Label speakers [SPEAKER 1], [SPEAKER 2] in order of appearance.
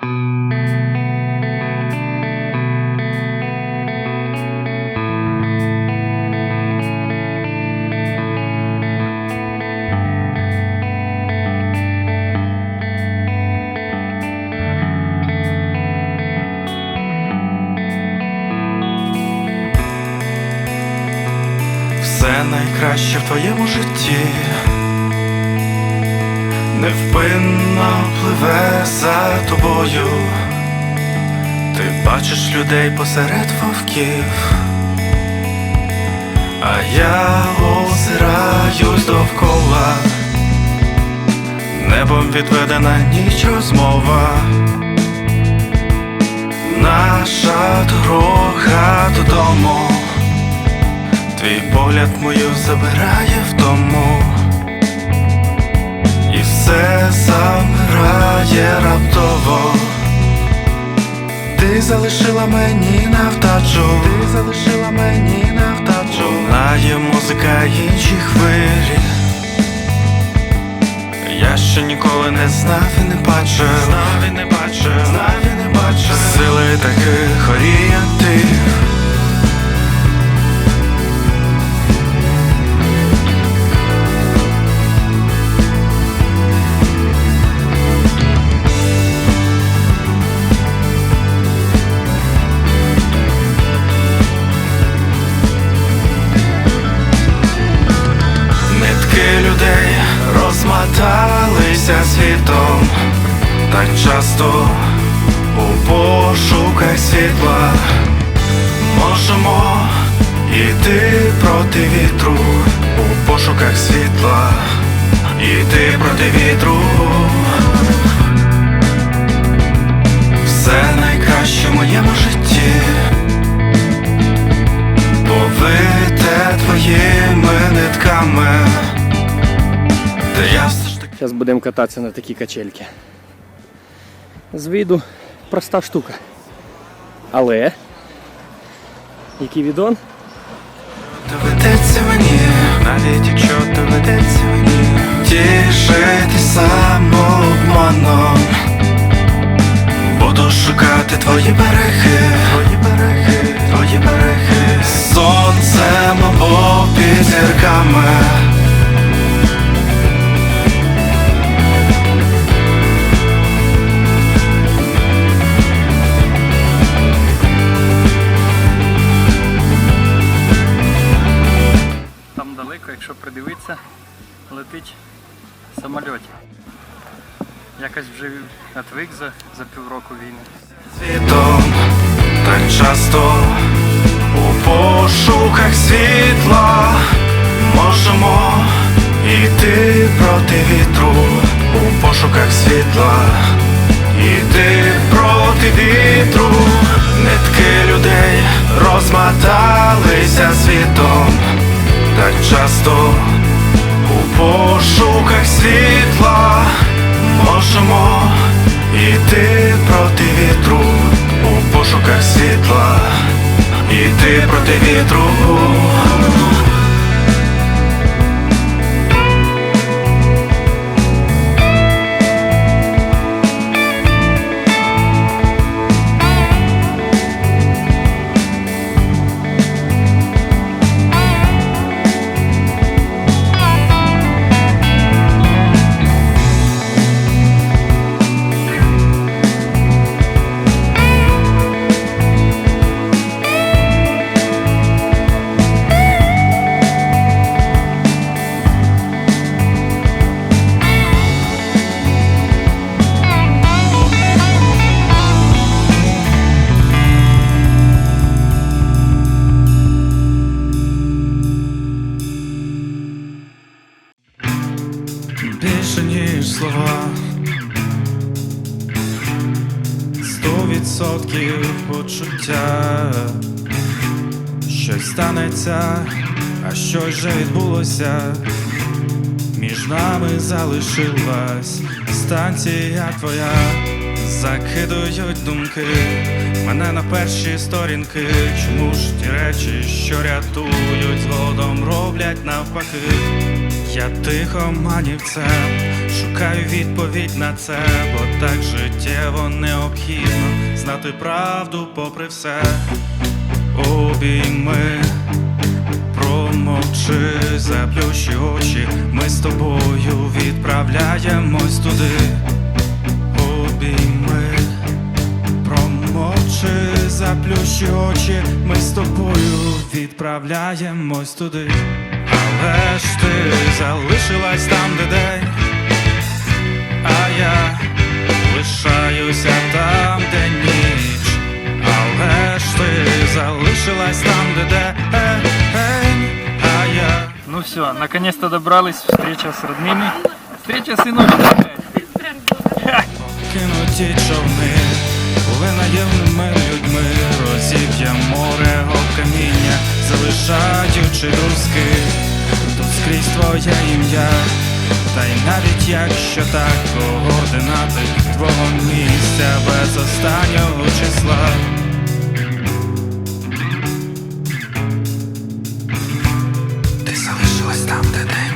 [SPEAKER 1] Все найкраще в твоєму житті невпинно пливе за тобою. Ти бачиш людей посеред вовків, а я озираюсь довкола, небом відведена ніч розмова. Наша дорога додому. Твій погляд мою забирає в тому, замирає раптово. Ти залишила мені на вдачу, ти залишила мені на вдачу. Лунає музика інші хвилі. Я ще ніколи не знав і не бачив, знав і не бачив, знав і не бачив сили таких орієнтів. Розмоталися світом, так часто у пошуках світла можемо йти проти вітру, у пошуках світла, йти проти вітру. Все найкраще в моєму житті
[SPEAKER 2] Зараз будемо кататися на такій качельці. З виду проста штука. Але який відон?
[SPEAKER 1] доведеться мені, навіть якщо доведеться мені тішити самообманом. Буду шукати твої береги, твої береги, твої береги, сонцем або під зірками.
[SPEAKER 2] Отвик за, за півроку війни.
[SPEAKER 1] світом так часто у пошуках світла можемо йти проти вітру, у пошуках світла, йти проти вітру, нитки людей розмоталися світом, так часто у пошуках світла можемо йти проти вітру, у пошуках світла, йти проти вітру. Відсотків почуття. Щось станеться, а щось вже відбулося. Між нами залишилась станція твоя. Закидують думки мене на перші сторінки. Чому ж ті речі, що рятують, згодом роблять навпаки. Я тихо манів це, Шукаю відповідь на це, бо так життєво необхідно знати правду попри все. Обійми, промовчи, заплющи очі, ми з тобою відправляємось туди. Обійми, промовчи, заплющи очі, ми з тобою відправляємось туди. Але ж ти залишилась
[SPEAKER 2] Ну все, наконец-то добрались, встреча с родными. Встреча с
[SPEAKER 1] сыночками. Човни, були людьми, розіб'є море об каміння, залишаючи руски, тут скрізь твоє ім'я, та й навіть якщо так координати твого місця без останнього числа. Ти сам там, де не.